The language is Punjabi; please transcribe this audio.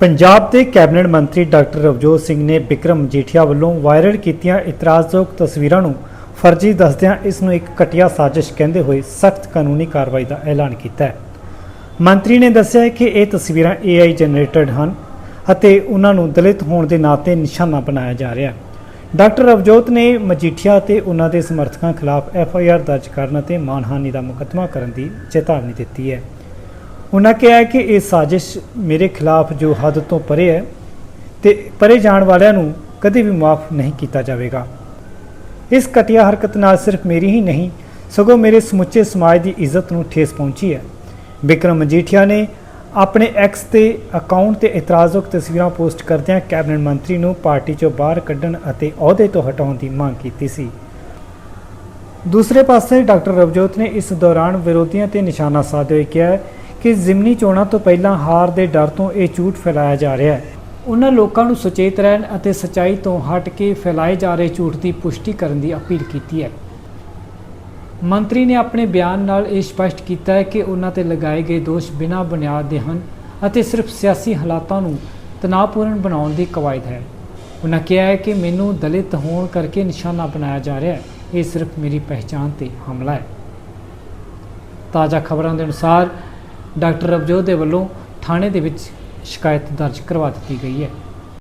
ਪੰਜਾਬ ਦੇ ਕੈਬਨਿਟ ਮੰਤਰੀ ਡਾਕਟਰ ਰਵਜੋਤ ਸਿੰਘ ਨੇ ਵਿਕਰਮ ਮਜੀਠੀਆ ਵੱਲੋਂ ਵਾਇਰਲ ਕੀਤੀਆਂ ਇਤਰਾਜ਼ਯੋਗ ਤਸਵੀਰਾਂ ਨੂੰ ਫਰਜ਼ੀ ਦੱਸਦਿਆਂ ਇਸ ਨੂੰ ਇੱਕ ਘਟੀਆ ਸਾਜ਼ਿਸ਼ ਕਹਿੰਦੇ ਹੋਏ ਸਖਤ ਕਾਨੂੰਨੀ ਕਾਰਵਾਈ ਦਾ ਐਲਾਨ ਕੀਤਾ ਹੈ। ਮੰਤਰੀ ਨੇ ਦੱਸਿਆ ਕਿ ਇਹ ਤਸਵੀਰਾਂ AI ਜਨਰੇਟਡ ਹਨ ਅਤੇ ਉਹਨਾਂ ਨੂੰ ਦਲਿਤ ਹੋਣ ਦੇ ਨਾਤੇ ਨਿਸ਼ਾਨਾ ਬਣਾਇਆ ਜਾ ਰਿਹਾ ਹੈ। ਡਾਕਟਰ ਰਵਜੋਤ ਨੇ ਮਜੀਠੀਆ ਤੇ ਉਹਨਾਂ ਦੇ ਸਮਰਥਕਾਂ ਖਿਲਾਫ ਐਫਆਈਆਰ ਦਰਜ ਕਰਨ ਅਤੇ ਮਾਨਹਾਨੀ ਦਾ ਮੁਕੱਦਮਾ ਕਰਨ ਦੀ ਚੇਤਾਵਨੀ ਦਿੱਤੀ ਹੈ। ਉਹਨਾਂ ਕਿਹਾ ਕਿ ਇਹ ਸਾਜ਼ਿਸ਼ ਮੇਰੇ ਖਿਲਾਫ ਜੋ ਹੱਦ ਤੋਂ ਪਰੇ ਹੈ ਤੇ ਪਰੇ ਜਾਣ ਵਾਲਿਆਂ ਨੂੰ ਕਦੇ ਵੀ ਮਾਫ ਨਹੀਂ ਕੀਤਾ ਜਾਵੇਗਾ। ਇਸ ਘਟੀਆ ਹਰਕਤ ਨਾਲ ਸਿਰਫ ਮੇਰੀ ਹੀ ਨਹੀਂ, ਸਗੋਂ ਮੇਰੇ ਸਮੁੱਚੇ ਸਮਾਜ ਦੀ ਇੱਜ਼ਤ ਨੂੰ ਠੇਸ ਪਹੁੰਚੀ ਹੈ। ਵਿਕਰਮ ਮਜੀਠੀਆ ਨੇ ਆਪਣੇ ਐਕਸ ਤੇ ਅਕਾਊਂਟ ਤੇ ਇਤਰਾਜ਼ਯੋਗ ਤਸਵੀਰਾਂ ਪੋਸਟ ਕਰਦਿਆਂ ਕੈਬਨਿਟ ਮੰਤਰੀ ਨੂੰ ਪਾਰਟੀ ਚੋਂ ਬਾਹਰ ਕੱਢਣ ਅਤੇ ਅਹੁਦੇ ਤੋਂ ਹਟਾਉਣ ਦੀ ਮੰਗ ਕੀਤੀ ਸੀ। ਦੂਸਰੇ ਪਾਸੇ ਡਾਕਟਰ ਰਵਜੋਤ ਨੇ ਇਸ ਦੌਰਾਨ ਵਿਰੋਧੀਆਂ ਤੇ ਨਿਸ਼ਾਨਾ ਸਾਧਦੇ ਹੋਏ ਕਿਹਾ ਕਿ ਜ਼ਿਮਨੀ ਚੋਣਾਂ ਤੋਂ ਪਹਿਲਾਂ ਹਾਰ ਦੇ ਡਰ ਤੋਂ ਇਹ ਝੂਠ ਫੈਲਾਇਆ ਜਾ ਰਿਹਾ ਹੈ। ਉਹਨਾਂ ਲੋਕਾਂ ਨੂੰ ਸੁਚੇਤ ਰਹਿਣ ਅਤੇ ਸਚਾਈ ਤੋਂ ਹਟ ਕੇ ਫੈਲਾਏ ਜਾ ਰਹੇ ਝੂਠ ਦੀ ਪੁਸ਼ਟੀ ਕਰਨ ਦੀ ਅਪੀਲ ਕੀਤੀ ਹੈ। ਮੰਤਰੀ ਨੇ ਆਪਣੇ ਬਿਆਨ ਨਾਲ ਇਹ ਸਪਸ਼ਟ ਕੀਤਾ ਹੈ ਕਿ ਉਹਨਾਂ ਤੇ ਲਗਾਏ ਗਏ ਦੋਸ਼ ਬਿਨਾਂ ਬੁਨਿਆਦ ਦੇ ਹਨ ਅਤੇ ਸਿਰਫ ਸਿਆਸੀ ਹਾਲਾਤਾਂ ਨੂੰ ਤਣਾਅਪੂਰਨ ਬਣਾਉਣ ਦੀ ਕਵਾਇਦ ਹੈ। ਉਹਨਾਂ ਕਿਹਾ ਹੈ ਕਿ ਮੈਨੂੰ ਦਲਿਤ ਹੋਣ ਕਰਕੇ ਨਿਸ਼ਾਨਾ ਬਣਾਇਆ ਜਾ ਰਿਹਾ ਹੈ। ਇਹ ਸਿਰਫ ਮੇਰੀ ਪਹਿਚਾਣ ਤੇ ਹਮਲਾ ਹੈ। ਤਾਜ਼ਾ ਖਬਰਾਂ ਦੇ ਅਨੁਸਾਰ ਡਾਕਟਰ ਰਵਜੋਤ ਦੇ ਵੱਲੋਂ ਥਾਣੇ ਦੇ ਵਿੱਚ ਸ਼ਿਕਾਇਤ ਦਰਜ ਕਰਵਾ ਦਿੱਤੀ ਗਈ ਹੈ।